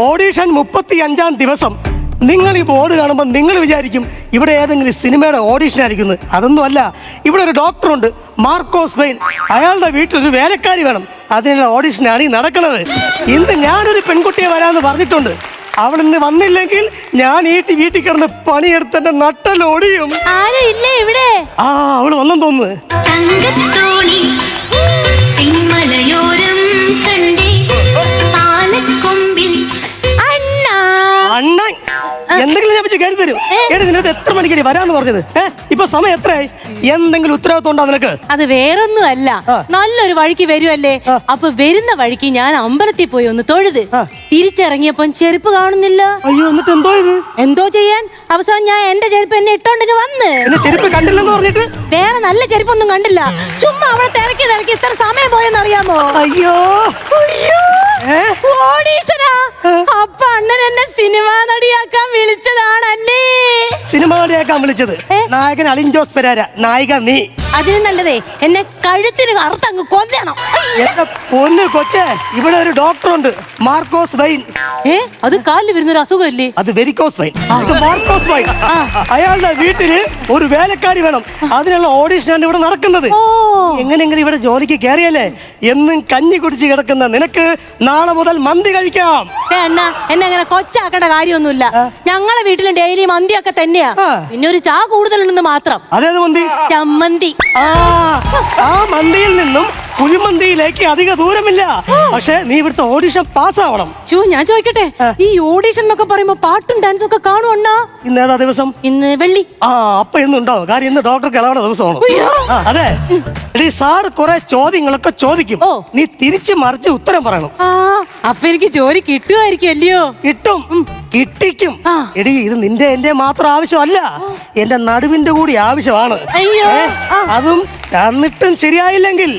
Audition മുപ്പത്തി അഞ്ചാം ദിവസം. നിങ്ങൾ ഈ ബോർഡ് കാണുമ്പോൾ നിങ്ങൾ വിചാരിക്കും ഇവിടെ ഏതെങ്കിലും സിനിമയുടെ ഓഡീഷൻ ആയിരിക്കുന്നത് അതൊന്നും അല്ല ഇവിടെ ഒരു ഡോക്ടറുണ്ട് മാർക്കോസ് വെയിൻ. അയാളുടെ വീട്ടിൽ ഒരു വേലക്കാരി വേണം. അതിനുള്ള ഓഡീഷനാണ് ഈ നടക്കുന്നത്. ഇന്ന് ഞാനൊരു പെൺകുട്ടിയെ വരാമെന്ന് പറഞ്ഞിട്ടുണ്ട്. അവൾ ഇന്ന് വന്നില്ലെങ്കിൽ ഞാൻ ഈ വീട്ടിൽ കിടന്ന് പണിയെടുത്തെന്റെ നട്ടലോടിയും ആരും ഇല്ലേ ഇവിടെ? ആ അവൾ വന്നെന്ന് തോന്നുന്നു. എടി നിനക്ക് എത്ര മണിക്കടി വരാന്ന് പറഞ്ഞത്? ഇപ്പൊ സമയം എത്രയായി? എന്തെങ്കിലും ഉത്തരവാദിത്വം ഉണ്ടോ നിനക്ക്? അത് വേറൊന്നും അല്ല നല്ലൊരു വഴിക്ക് വരുമല്ലേ. അപ്പൊ വരുന്ന വഴിക്ക് ഞാൻ അമ്പലത്തിൽ പോയി ഒന്ന് തൊഴുത്. തിരിച്ചിറങ്ങിയപ്പം ചെരുപ്പ് കാണുന്നില്ല. അയ്യോ എന്നിട്ട് എന്തോ ഇത്? എന്തോ ചെയ്യാൻ? അവസാനം ഞാൻ എന്റെ ചെരുപ്പ് എന്നെ ഇട്ടോണ്ടെങ്കിൽ വന്ന്. എന്നെ ചെരുപ്പ് കണ്ടില്ലെന്ന് പറഞ്ഞിട്ട്? വേറെ നല്ല ചെരുപ്പൊന്നും കണ്ടില്ല. ചുമ്മാ അവളെ തിരക്കി തിരക്കി ഇത്ര സമയം പോയെന്ന് അറിയാമോ? അയ്യോ? വിളിച്ചത്? നായകൻ അലിൻ ജോസ് പെരാര. നായിക നീ. അതിന് നല്ലതേ. എന്നെ കഴുത്തിന് അറുത്തങ്ങ് കൊല്ലണം. എന്റെ പൊന്ന് കൊച്ചേ ഇവിടെ ഒരു ഡോക്ടർ ഉണ്ട് മാർക്കോസ് വൈൻ. ഏ? അത് കാലിൽ വരുന്ന ഒരു അസുഖമല്ലേ? അത് വെരിക്കോസ് വൈൻ. ഇത് മാർക്കോസ് വൈൻ. അയാളുടെ വീട്ടിൽ ഒരു വേലക്കാരി വേണം. അതിനുള്ള ഓഡീഷനാണ് ഇവിടെ നടക്കുന്നത്. എങ്ങനെയെങ്കിലും ഇവിടെ ജോലിക്ക് കയറിയല്ലേ? എന്നും കഞ്ഞി കുടിച്ച് കിടക്കുന്ന നിനക്ക് നാളെ മുതൽ മന്തി കഴിക്കാം. എന്നാ എന്നെ അങ്ങനെ കൊച്ചാക്കേണ്ട കാര്യമൊന്നുമില്ല. ഞങ്ങളെ വീട്ടിലും ഡെയിലി മന്തിയൊക്കെ തന്നെയാ. പിന്നെ ഒരു ചാ കൂടുതലുണ്ടെന്ന് മാത്രം. അതേ മന്തി? ചമ്മന്തി. ആ ആ മന്തിയിൽ നിന്നും കുഴിമന്തിയിലേക്ക് അധിക ദൂരമില്ല. പക്ഷെ നീ ഇവിടുത്തെ ഓഡിഷൻ പാസ്സാവണം ചോ ഞാൻ ചോദിക്കട്ടെ? ഈ ഓഡീഷൻ എന്നൊക്കെ പറയുമ്പോ പാട്ടും ഡാൻസും ഒക്കെ കാണും അണ്ണാ? ഇന്ന് ഏതാ ദിവസം? ഇന്ന് വെള്ളി. ആ അപ്പൊ ഇന്ന് ഉണ്ടാവും. കാര്യം ഇന്ന് ഡോക്ടർക്ക് ഇളവണ ദിവസമാണ്. അതെ. എടി സാർ കുറെ ചോദ്യങ്ങളൊക്കെ ചോദിക്കും. നീ തിരിച്ചു മറിച്ച് ഉത്തരം പറയണം. ആ അപ്പൊ എനിക്ക് ജോലി കിട്ടുമായിരിക്കും അല്ലയോ? കിട്ടും. കിട്ടിക്കും ആ. എടി ഇത് നിന്റെ എന്റെ മാത്രം ആവശ്യമല്ല. എന്റെ നടുവിന്റെ കൂടി ആവശ്യമാണ്. അതും തന്നിട്ടും ശരിയായില്ലെങ്കിൽ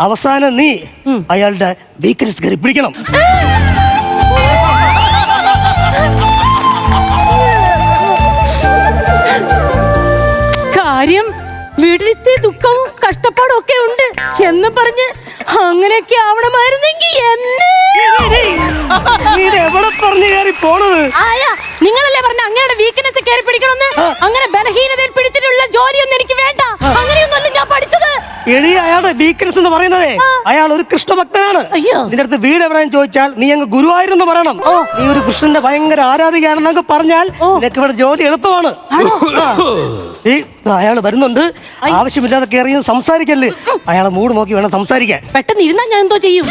അവസാനം നീ അയാളുടെ വീക്ക്നെസ് കയറി പിടിക്കണം. കാര്യം വീട്ടിലത്തെ ദുഃഖവും കഷ്ടപ്പാടും ഒക്കെ ഉണ്ട് എന്ന് പറഞ്ഞ് അങ്ങനെയൊക്കെ ആവണമായിരുന്നെങ്കിൽ എന്നെ എവിടെ പറഞ്ഞു പോണത്? ആയ നിങ്ങളല്ലേ പറഞ്ഞ അങ്ങനെ വീക്ക്നെസ് കയറി പിടിക്കണമെന്ന്? അങ്ങനെ ബലഹീനതയിൽ പിടിച്ചിട്ടുള്ള ജോലിയൊന്നും എനിക്ക് വേണ്ട. അങ്ങനെയൊന്നും ഞാൻ പഠിച്ചത്. എടി അയാളുടെ വീക്ക്നെസ് എന്ന് പറയുന്നത് അയാൾ ഒരു കൃഷ്ണഭക്തനാണ്. അയ്യോ. നിന്റെ അടുത്ത് വീട് എവിടെയെന്ന് ചോദിച്ചാൽ നീ അങ്ങ് ഗുരുവായൂരെന്ന് പറയണം. നീ ഒരു കൃഷ്ണന്റെ ഭയങ്കര ആരാധികയാണെന്നൊക്കെ പറഞ്ഞാൽ നിനക്ക് ഇവിടെ ജോലി എളുപ്പമാണ്. ഈ അയാൾ വരുന്നുണ്ട്. ആവശ്യമില്ലാതെ കയറി സംസാരിക്കല്ലേ? അയാളെ മൂഡ് നോക്കി വേണം സംസാരിക്കാൻ. പെട്ടെന്ന് ഇരുന്നാ ഞാൻ എന്തോ ചെയ്യും.